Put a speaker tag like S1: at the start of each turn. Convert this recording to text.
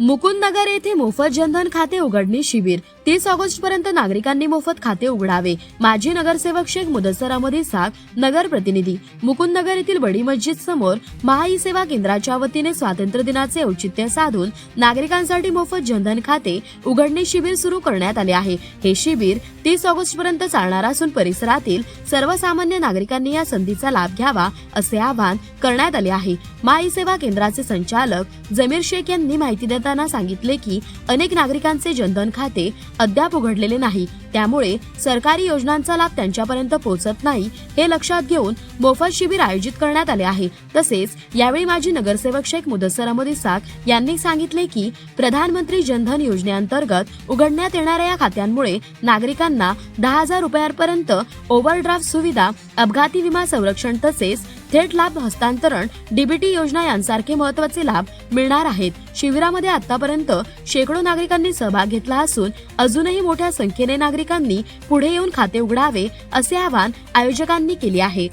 S1: मुकुंदनगर येथे मोफत जनधन खाते उघडणी शिबिर. तीस ऑगस्ट पर्यंत नागरिकांनी मोफत खाते उघडावे. माजी नगरसेवक शेख मुदसर अहमदी साग नगर प्रतिनिधी. मुकुंदनगर येथील बडी मस्जिद समोर महाई सेवा केंद्राच्या वतीने स्वातंत्र्य दिनाचे औचित्य साधून नागरिकांसाठी मोफत जनधन खाते उघडणी शिबिर सुरू करण्यात आले आहे. हे शिबिर तीस ऑगस्ट पर्यंत चालणार असून परिसरातील सर्वसामान्य नागरिकांनी या संधीचा लाभ घ्यावा असे आवाहन करण्यात आले आहे. महाई सेवा केंद्राचे संचालक जमीर शेख यांनी माहिती देताना सांगितले की अनेक नागरिकांचे जनधन खाते अद्याप उघडलेले नाही. त्यामुळे सरकारी योजनांचा लाभ त्यांच्यापर्यंत पोहोचत नाही हे लक्षात घेऊन मोफत शिबिर आयोजित करण्यात आले आहे. तसेच यावेळी माजी नगरसेवक शेख मुदस्सर अहमद इसाक यांनी सांगितले की प्रधानमंत्री जनधन योजनेअंतर्गत उघडण्यात येणाऱ्या या खात्यांमुळे नागरिकांना दहा हजार रुपयांपर्यंत ओव्हरड्राफ्ट सुविधा अपघाती विमा संरक्षण तसेच थेट लाभ हस्तांतरण डीबीटी योजना यांसारखे महत्त्वाचे लाभ मिळणार आहेत. शिबिरामध्ये आतापर्यंत शेकडो नागरिकांनी सहभाग घेतला असून अजूनही मोठ्या संख्येने नागरिकांनी पुढे येऊन खाते उघडावे असे आवाहन आयोजकांनी केले आहे.